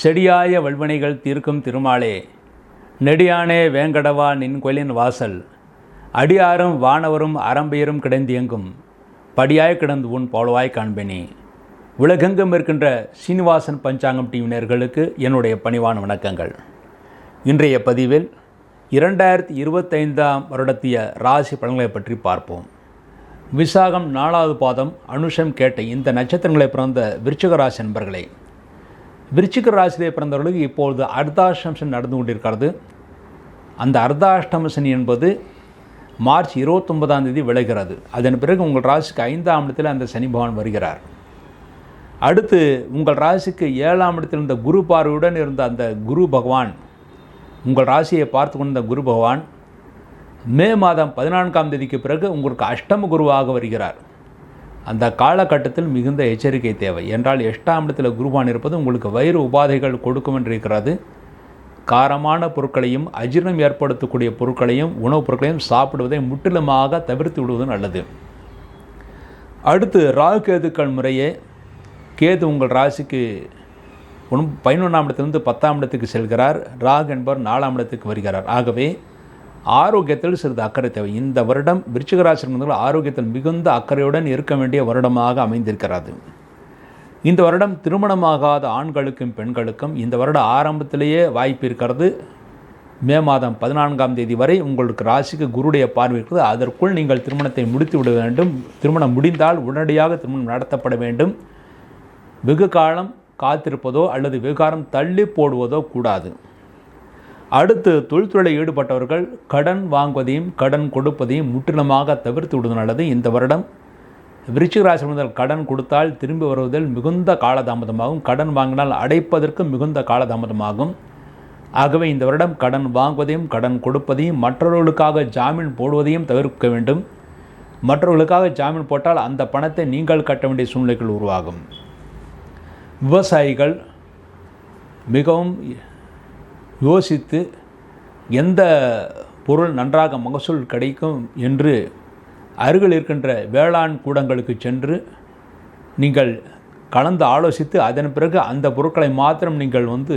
செடியாய வல்வினைகள் தீர்க்கும் திருமாலே நெடியானே வேங்கடவா நின் கோயிலின் வாசல் அடியாரும் வானவரும் அறம்பெயரும் கிடந்தியங்கும் படியாய் கிடந்து உன் போலவாய் காண்பேனி. உலகெங்கும் இருக்கின்ற சீனிவாசன் பஞ்சாங்கம் டிவினர்களுக்கு என்னுடைய பணிவான வணக்கங்கள். இன்றைய பதிவில் இரண்டாயிரத்தி இருபத்தைந்தாம் வருடத்திய ராசி பலன்களை பற்றி பார்ப்போம். விசாகம் நாலாவது பாதம் அனுஷம் கேட்ட இந்த நட்சத்திரங்களை பிறந்த விருச்சிக ராசி விருச்சிக ராசியிலே பிறந்தவர்களுக்கு இப்பொழுது அர்த்தாஷ்டம சனி நடந்து கொண்டிருக்கிறது. அந்த அர்த்தாஷ்டம சனி என்பது மார்ச் இருபத்தொன்பதாம் தேதி விளைகிறது அதன் பிறகு உங்கள் ராசிக்கு ஐந்தாம் இடத்தில் அந்த சனி பகவான் வருகிறார். அடுத்து உங்கள் ராசிக்கு ஏழாம் இடத்தில் இருந்த குரு பார்வையுடன் இருந்த அந்த குரு பகவான் உங்கள் ராசியை பார்த்து கொண்ட குரு பகவான் மே மாதம் பதினான்காம் தேதிக்கு பிறகு உங்களுக்கு அஷ்டம குருவாக வருகிறார். அந்த காலகட்டத்தில் மிகுந்த எச்சரிக்கை தேவை. என்றால் எட்டாம் இடத்தில் குருவான் இருப்பது உங்களுக்கு வயிறு உபாதைகள் கொடுக்கும் என்று காரமான பொருட்களையும் அஜீரணம் ஏற்படுத்தக்கூடிய பொருட்களையும் உணவுப் பொருட்களையும் சாப்பிடுவதை முற்றிலுமாக தவிர்த்து விடுவது நல்லது. அடுத்து ராகு கேதுக்கள் முறையே கேது உங்கள் ராசிக்கு ஒன் பதினொன்றாம் இடத்திலிருந்து பத்தாம் இடத்துக்கு செல்கிறார். ராகு என்பவர் நாலாம் இடத்துக்கு வருகிறார். ஆகவே ஆரோக்கியத்தில் சிறிது அக்கறை தேவை. இந்த வருடம் விருச்சிக ஆரோக்கியத்தில் மிகுந்த அக்கறையுடன் இருக்க வேண்டிய வருடமாக அமைந்திருக்கிறது. இந்த வருடம் திருமணமாகாத ஆண்களுக்கும் பெண்களுக்கும் இந்த வருட ஆரம்பத்திலேயே வாய்ப்பு இருக்கிறது. மே மாதம் பதினான்காம் தேதி வரை உங்களுக்கு ராசிக்கு குருடைய பார்வை இருக்கிறது அதற்குள் நீங்கள் திருமணத்தை முடித்து விட வேண்டும். திருமணம் முடிந்தால் உடனடியாக திருமணம் நடத்தப்பட வேண்டும். வெகு காலம் காத்திருப்பதோ அல்லது வெகு தள்ளி போடுவதோ கூடாது. அடுத்து தொழில்துறையில் ஈடுபட்டவர்கள் கடன் வாங்குவதையும் கடன் கொடுப்பதையும் முற்றிலுமாக தவிர்த்து விடுவது நல்லது. இந்த வருடம் விருச்சிகராசி முதல் கடன் கொடுத்தால் திரும்பி வருவதில் மிகுந்த காலதாமதமாகும். கடன் வாங்கினால் அடைப்பதற்கு மிகுந்த காலதாமதமாகும். ஆகவே இந்த வருடம் கடன் வாங்குவதையும் கடன் கொடுப்பதையும் மற்றவர்களுக்காக ஜாமீன் போடுவதையும் தவிர்க்க வேண்டும். மற்றவர்களுக்காக ஜாமீன் போட்டால் அந்த பணத்தை நீங்கள் கட்ட வேண்டிய சூழ்நிலைகள் உருவாகும். விவசாயிகள் மிகவும் யோசித்து எந்த பொருள் நன்றாக மகசூல் கிடைக்கும் என்று அருகில் இருக்கின்ற வேளாண் கூடங்களுக்கு சென்று நீங்கள் கலந்து ஆலோசித்து அதன் பிறகு அந்த பொருட்களை மாத்திரம் நீங்கள் வந்து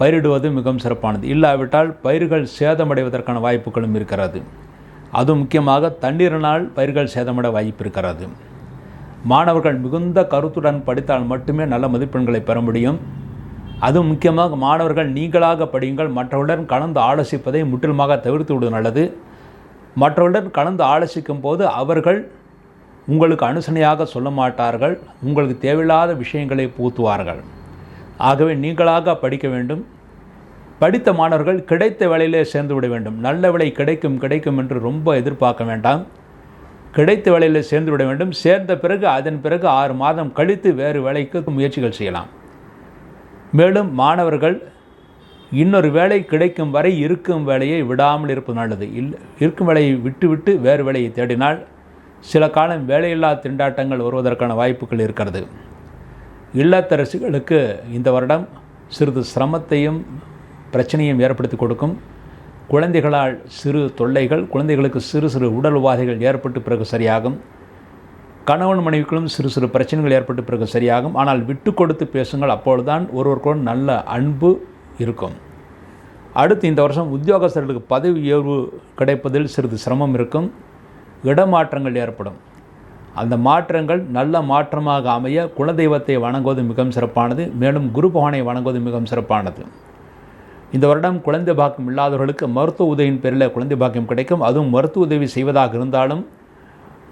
பயிரிடுவது மிகவும் சிறப்பானது. இல்லாவிட்டால் பயிர்கள் சேதமடைவதற்கான வாய்ப்புகளும் இருக்கிறது. அது முக்கியமாக தண்ணீரினால் பயிர்கள் சேதமட வாய்ப்பு இருக்கிறது. மாணவர்கள் மிகுந்த கருத்துடன் படித்தால் மட்டுமே நல்ல மதிப்பெண்களை பெற முடியும். அதுவும் முக்கியமாக மாணவர்கள் நீங்களாக படியுங்கள் மற்றவர்களுடன் கலந்து ஆலோசிப்பதை முற்றிலுமாக தவிர்த்து விடுவது நல்லது. மற்றவர்களுடன் கலந்து ஆலோசிக்கும் போது அவர்கள் உங்களுக்கு அனுசனையாக சொல்ல மாட்டார்கள் உங்களுக்கு தேவையில்லாத விஷயங்களை பூத்துவார்கள் ஆகவே நீங்களாக படிக்க வேண்டும். படித்த மாணவர்கள் கிடைத்த வேலையிலே சேர்ந்து விட வேண்டும். நல்ல விலை கிடைக்கும் கிடைக்கும் என்று ரொம்ப எதிர்பார்க்க வேண்டாம். கிடைத்த வேலையில் சேர்ந்து விட வேண்டும். சேர்ந்த பிறகு அதன் பிறகு ஆறு மாதம் கழித்து வேறு வேலைக்கு முயற்சிகள் செய்யலாம். மேலும் மாணவர்கள் இன்னொரு வேலை கிடைக்கும் வரை இருக்கும் வேலையை விடாமல் இருப்பது நல்லது. இல் இருக்கும் வேலையை விட்டுவிட்டு வேறு வேலையை தேடினால் சில காலம் வேலையில்லா திண்டாட்டங்கள் வருவதற்கான வாய்ப்புகள் இருக்கிறது. இல்லத்தரசிகளுக்கு இந்த வருடம் சிறிது சிரமத்தையும் பிரச்சனையும் ஏற்படுத்தி கொடுக்கும். குழந்தைகளால் சிறு தொல்லைகள் குழந்தைகளுக்கு சிறு சிறு உடல் உபாதைகள் ஏற்பட்டு பிறகு சரியாகும். கணவன் மனைவிகளும் சிறு சிறு பிரச்சனைகள் ஏற்பட்டு பிறகு சரியாகும். ஆனால் விட்டு கொடுத்து பேசுங்கள் அப்பொழுதுதான் ஒருவருக்கொரு நல்ல அன்பு இருக்கும். அடுத்து இந்த வருஷம் உத்தியோகஸ்தர்களுக்கு பதவி உயர்வு கிடைப்பதில் சிறிது சிரமம் இருக்கும். இடமாற்றங்கள் ஏற்படும். அந்த மாற்றங்கள் நல்ல மாற்றமாக அமைய குலதெய்வத்தை வணங்குவது மிகவும் சிறப்பானது. மேலும் குரு பகவானை வணங்குவது மிகவும் சிறப்பானது. இந்த வருடம் குழந்தை பாக்கியம் இல்லாதவர்களுக்கு மருத்துவ உதவியின் பேரில் குழந்தை பாக்கியம் கிடைக்கும். அதுவும் மருத்துவ உதவி செய்வதாக இருந்தாலும்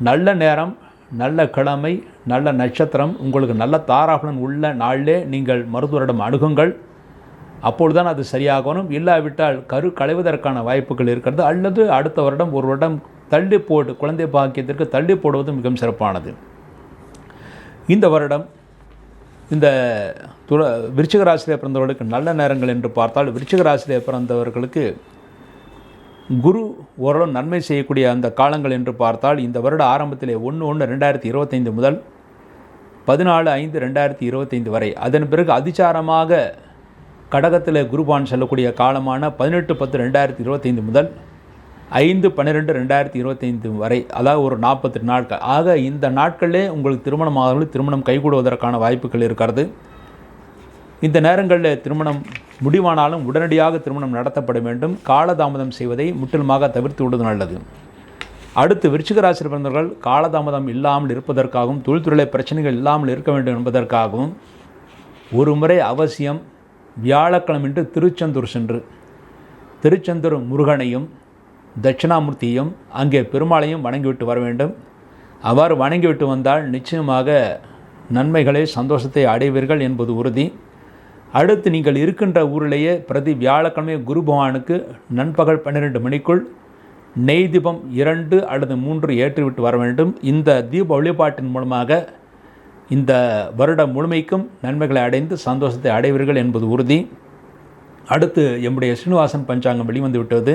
நல்ல நேரம் நல்ல கிழமை நல்ல நட்சத்திரம் உங்களுக்கு நல்ல தாராபலன் உள்ள நாளிலே நீங்கள் மருத்துவரிடம் அணுகுங்கள். அப்பொழுதுதான் அது சரியாகணும். இல்லாவிட்டால் கரு களைவதற்கான வாய்ப்புகள் இருக்கிறது. அல்லது அடுத்த வருடம் ஒரு வருடம் தள்ளி போட்டு குழந்தை பாக்கியத்திற்கு தள்ளி போடுவது மிகவும் சிறப்பானது. இந்த வருடம் இந்த துல விருச்சிக ராசியிலே பிறந்தவர்களுக்கு நல்ல நேரங்கள் என்று பார்த்தால் விருச்சிக ராசியிலே பிறந்தவர்களுக்கு குரு ஓரளவு நன்மை செய்யக்கூடிய அந்த காலங்கள் என்று பார்த்தால் இந்த வருட ஆரம்பத்திலே ஒன்று ஒன்று ரெண்டாயிரத்தி இருபத்தைந்து முதல் பதினாலு ஐந்து ரெண்டாயிரத்தி இருபத்தைந்து வரை. அதன் பிறகு அதிசாரமாக கடகத்தில் குருபான் செல்லக்கூடிய காலமான பதினெட்டு பத்து ரெண்டாயிரத்தி இருபத்தைந்து முதல் ஐந்து பன்னிரெண்டு ரெண்டாயிரத்தி இருபத்தைந்து வரை அதாவது ஒரு நாற்பத்தெட்டு நாட்கள். ஆக இந்த நாட்களிலே உங்களுக்கு திருமணமாகவர்கள் திருமணம் கைகூடுவதற்கான வாய்ப்புகள் இருக்கிறது. இந்த நேரங்களில் திருமணம் முடிவானாலும் உடனடியாக திருமணம் நடத்தப்பட வேண்டும். காலதாமதம் செய்வதை முற்றிலுமாக தவிர்த்து விடுவது நல்லது. அடுத்து விருச்சிகராசி பிறந்தவர்கள் காலதாமதம் இல்லாமல் இருப்பதற்காகவும் தொழில்துறை பிரச்சனைகள் இல்லாமல் இருக்க வேண்டும் என்பதற்காகவும் ஒரு முறை அவசியம் வியாழக்கிழமைன்று திருச்செந்தூர் சென்று திருச்செந்தூர் முருகனையும் தட்சிணாமூர்த்தியும் அங்கே பெருமாளையும் வணங்கிவிட்டு வர வேண்டும். அவ்வாறு வணங்கிவிட்டு வந்தால் நிச்சயமாக நன்மைகளை சந்தோஷத்தை அடைவீர்கள் என்பது உறுதி. அடுத்து நீங்கள் இருக்கின்ற ஊரிலேயே பிரதி வியாழக்கிழமை குரு பகவானுக்கு நண்பகல் பன்னிரெண்டு மணிக்குள் நெய் தீபம் இரண்டு அல்லது மூன்று ஏற்றிவிட்டு வர வேண்டும். இந்த தீப வழிபாட்டின் மூலமாக இந்த வருடம் முழுமைக்கும் நன்மைகளை அடைந்து சந்தோஷத்தை அடைவீர்கள் என்பது உறுதி. அடுத்து எம்முடைய ஸ்ரீனிவாசன் பஞ்சாங்கம் வெளிவந்து விட்டது.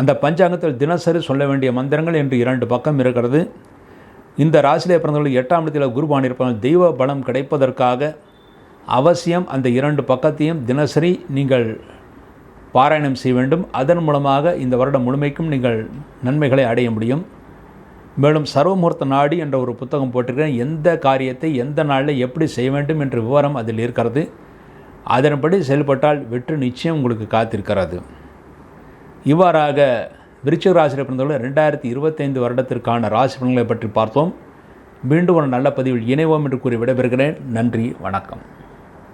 அந்த பஞ்சாங்கத்தில் தினசரி சொல்ல வேண்டிய மந்திரங்கள் என்று இரண்டு பக்கம் இருக்கிறது. இந்த ராசியிலே பிறந்தவர்கள் எட்டாம் இடத்தில் குருபான் இருப்பதால் தெய்வ பலம் கிடைப்பதற்காக அவசியம் அந்த இரண்டு பக்கத்தையும் தினசரி நீங்கள் பாராயணம் செய்ய வேண்டும். அதன் மூலமாக இந்த வருடம் முழுமைக்கும் நீங்கள் நன்மைகளை அடைய முடியும். மேலும் சர்வமுகூர்த்த நாடி என்ற ஒரு புத்தகம் போட்டிருக்கிறேன். எந்த காரியத்தை எந்த நாளில் எப்படி செய்ய வேண்டும் என்ற விவரம் அதில் இருக்கிறது. அதன்படி செயல்பட்டால் வெற்றி நிச்சயம் உங்களுக்கு காத்திருக்கிறது. இவ்வாறாக விருச்சிக ராசியில் பிறந்தவர்கள் ரெண்டாயிரத்தி இருபத்தைந்து வருடத்திற்கான ராசி பலன்களை பற்றி பார்த்தோம் மீண்டும் ஒரு நல்ல பதிவில் இணைவோம் என்று கூறி விடைபெறுகிறேன். நன்றி வணக்கம்.